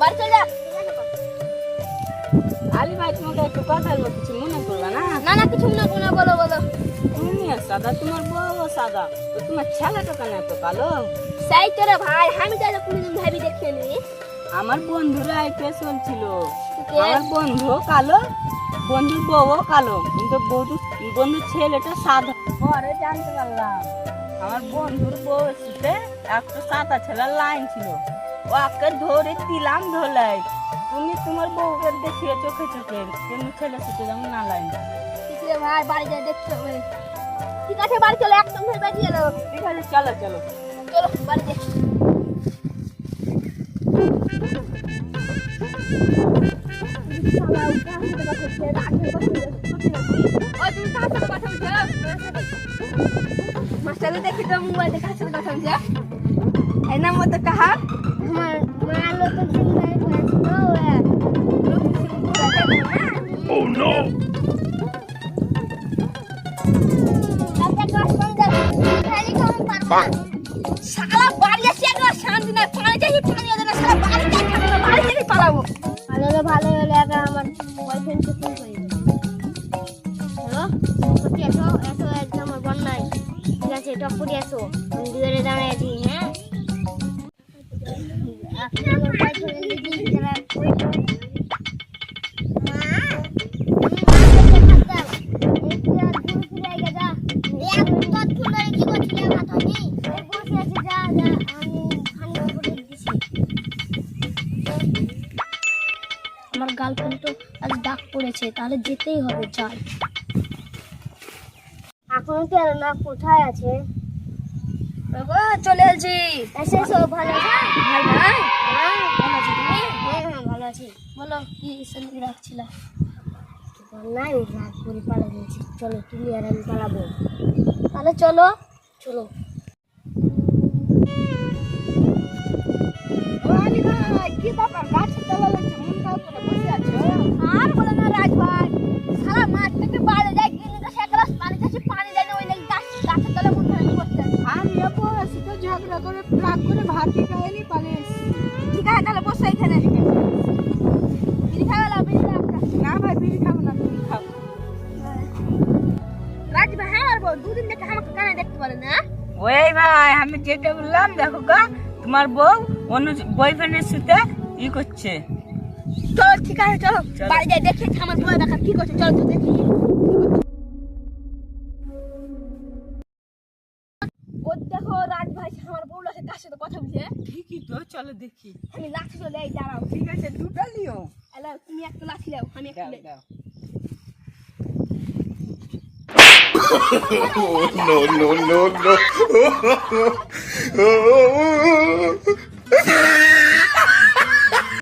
বাড়ি চলে যা আলী ভাই তোমাকে একটু কথা বলব কিছু মনে করবে না না না কিছু না বলো বলো তুমি সাদা তোমার বউ সাদা তো তোমার ছেলেটা কেন এত কালো সেই ভাই আমি তো কোনদিন ভাবি দেখিনি আমার বন্ধুরা আইতে চলছিল? আমার বন্ধু কালো বন্ধুর বউও কালো। কিন্তু বন্ধু বন্ধুর ছেলেটা সাদা। পরে জানতে পারলাম। আমার বন্ধুর বউ এসেছে একটা সাদা ছেলের লাইন ছিল। ওকে ধরে দিলাম ধলাই। তুমি তোমার বউকে দেখিয়ে চোখে চোখে কিন্তু ছেলে সাথে যেমন না লাইন ভাই বাড়ি যাই দেখতে হবে। ঠিক আছে বাড়ি চলো একদম ধরে বেরিয়ে এলো। ঠিক আছে চলো চলো। চলো বাড়ি যাই। মাস্টারে দেখি তো মোবাইল দেখে হাসির কথা বলছে এই নাম মতো কাহা আমার মালো তো চিন্তাই করেছিল সারা বাড়ি আসি একবার শান্তি নাই পানি চাই পানি না সারা বাড়ি খাব না বাড়ি থেকে পালাবো ভালো ভালো হলে। একা আমার বয়ফ্রেন্ডকে ফোন করে আছি, যা, যা, আমি ঠান্ডা করে দিছি। আমার গার্লফ্রেন্ড তো আজ ডাক পড়েছে তাহলে যেতেই হবে যাই এখন কি আর না কোথায় আছে? বাবা চলে এসেছি। এসে সব ভালো আছে? ভাই ভাই হ্যাঁ ভালো আছো তুমি? হ্যাঁ হ্যাঁ ভালো আছি। বলো কি সঙ্গে রাখছিল? নাই রাগ করে পালা দিয়েছি। চলো তুমি আর আমি পালাবো। তাহলে চলো। চলো। বসে তো ঝগড়া করে রাগ করে ভাত খেয়ে এলি পালে ঠিক আছে তাহলে বসো এখানে। বিড়ি খাবে না বিড়ি খাবে না? না ভাই বিড়ি খাব না তুমি খাও রাজ ভাই হ্যাঁ দুদিন দেখে আমাকে কানে দেখতে পারে না ওই ভাই আমি যেটা বললাম দেখো গা তোমার বউ অন্য বয়ফ্রেন্ডের সাথে ই করছে। চলো ঠিক আছে চলো। চলো। বাড়ি যাই দেখি আমার তোমার দেখা কি করছে চলো তো দেখি। ঠিকই চলো দেখি। আমি লাঠি চলে এই দাঁড়াও। ঠিক আছে দুটো নিও। এলা তুমি একটা লাঠি দাও আমি একটা দাও no, no, no.